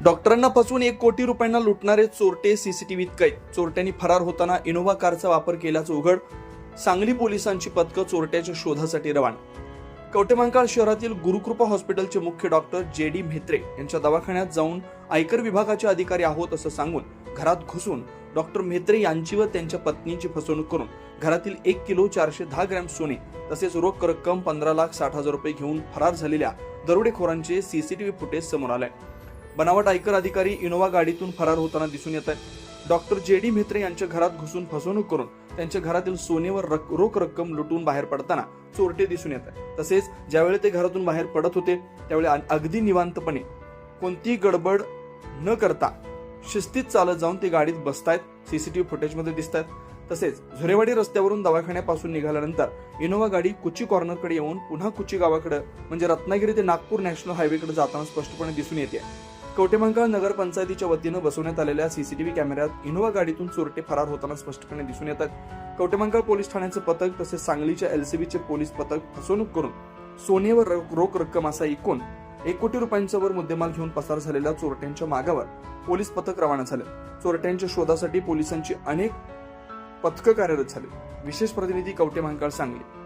डॉक्टरांना फसवून एक कोटी रुपयांना लुटणारे चोरटे सीसीटीव्हीत कैद. चोरट्यांनी फरार होताना इनोव्हा कारचा वापर केल्याचं उघड. सांगली पोलिसांची पथकं चोरट्याच्या शोधासाठी रवाना. कवटेमांकाळ शहरातील गुरुकृपा हॉस्पिटलचे मुख्य डॉक्टर जे डी म्हेत्रे यांच्या दवाखान्यात जाऊन आयकर विभागाचे अधिकारी आहोत असं सांगून घरात घुसून डॉक्टर म्हेत्रे यांची व त्यांच्या पत्नीची फसवणूक करून घरातील एक किलो चारशे दहा ग्रॅम सोने तसेच रोख रक्कम पंधरा लाख साठ हजार रुपये घेऊन फरार झालेल्या दरोडेखोरांचे सीसीटीव्ही फुटेज समोर आले बनावट आयकर अधिकारी इनोवा गाडीतून फरार होताना दिसून येत आहेत डॉक्टर जे डी म्हेत्रे यांच्या घरात घुसून फसवणूक करून त्यांच्या घरातील सोनेवर रक- रोख रक्कम लुटून बाहेर पडताना चोरटे दिसून येत आहेत तसेच ज्यावेळी ते घरातून बाहेर पडत होते त्यावेळी अगदी निवांतपणे कोणतीही गडबड न करता शिस्तीत चालत जाऊन ते गाडीत बसतायत. सीसीटीव्ही फुटेजमध्ये दिसत आहेत तसेच झुरेवाडी रस्त्यावरून दवाखान्यापासून निघाल्यानंतर इनोव्हा गाडी कुची कॉर्नरकडे येऊन पुन्हा कुची गावाकडे म्हणजे रत्नागिरी ते नागपूर नॅशनल हायवेकडे जाताना स्पष्टपणे दिसून येते. कवटेमंकाळ नगरपंचायतीच्या वतीनं बसवण्यात आलेल्या सीसीटीव्ही कॅमेऱ्यात इनोव्हा गाडीतून चोरटे फरार होताना स्पष्टपणे दिसून येतात. कवटेमंकाळ पोलीस ठाण्याचं पथक तसेच सांगलीच्या एलसीबीचे पोलीस पथक फसवणूक करून सोनेवर रोख रक्कम असा एकूण एक कोटी रुपयांचा वर मुद्देमाल घेऊन पसार झालेल्या चोरट्यांच्या मागावर पोलीस पथक रवाना झाले. चोरट्यांच्या शोधासाठी पोलिसांची अनेक पथकं कार्यरत झाली. विशेष प्रतिनिधी कवटे महांकाळ सांगली.